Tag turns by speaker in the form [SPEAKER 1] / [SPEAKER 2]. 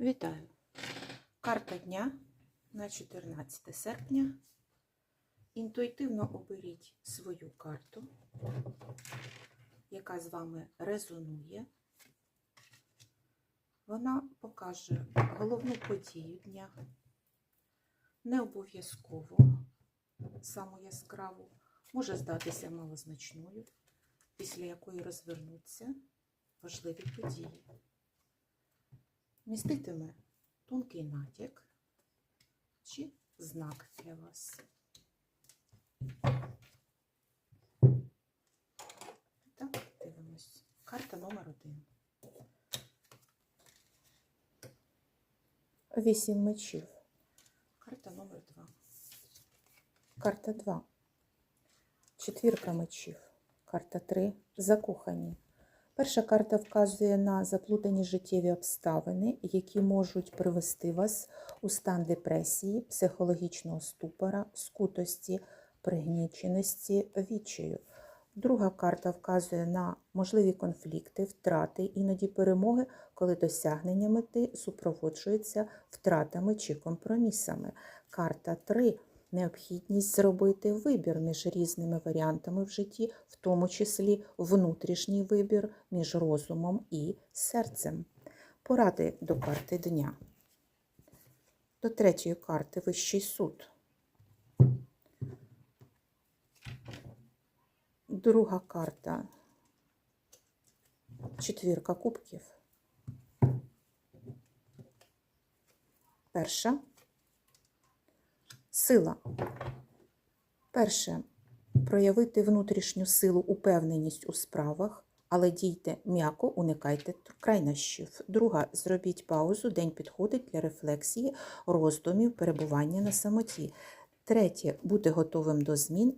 [SPEAKER 1] Вітаю! Карта дня на 14 серпня. Інтуїтивно оберіть свою карту, яка з вами резонує. Вона покаже головну подію дня, не обов'язково саму яскраву, може здатися малозначною, після якої розвернуться важливі події міститиме тонкий натяк чи знак для вас. Так, дивимось. Карта номер один.
[SPEAKER 2] Вісім мечів.
[SPEAKER 1] Карта номер два.
[SPEAKER 2] Карта 2. Четвірка мечів. Карта 3. Закохані. Перша карта вказує на заплутані життєві обставини, які можуть привести вас у стан депресії, психологічного ступора, скутості, пригніченості, відчаю. Друга карта вказує на можливі конфлікти, втрати, іноді перемоги, коли досягнення мети супроводжуються втратами чи компромісами. Карта 3 необхідність зробити вибір між різними варіантами в житті, в тому числі внутрішній вибір між розумом і серцем. Поради до карти дня. До третьої карти Вищий суд. Друга карта четвірка кубків. Перша сила. Перше проявити внутрішню силу, упевненість у справах, але дійте м'яко, уникайте крайнощів. Друга зробіть паузу, день підходить для рефлексії, роздумів, перебування на самоті. Третє бути готовим до змін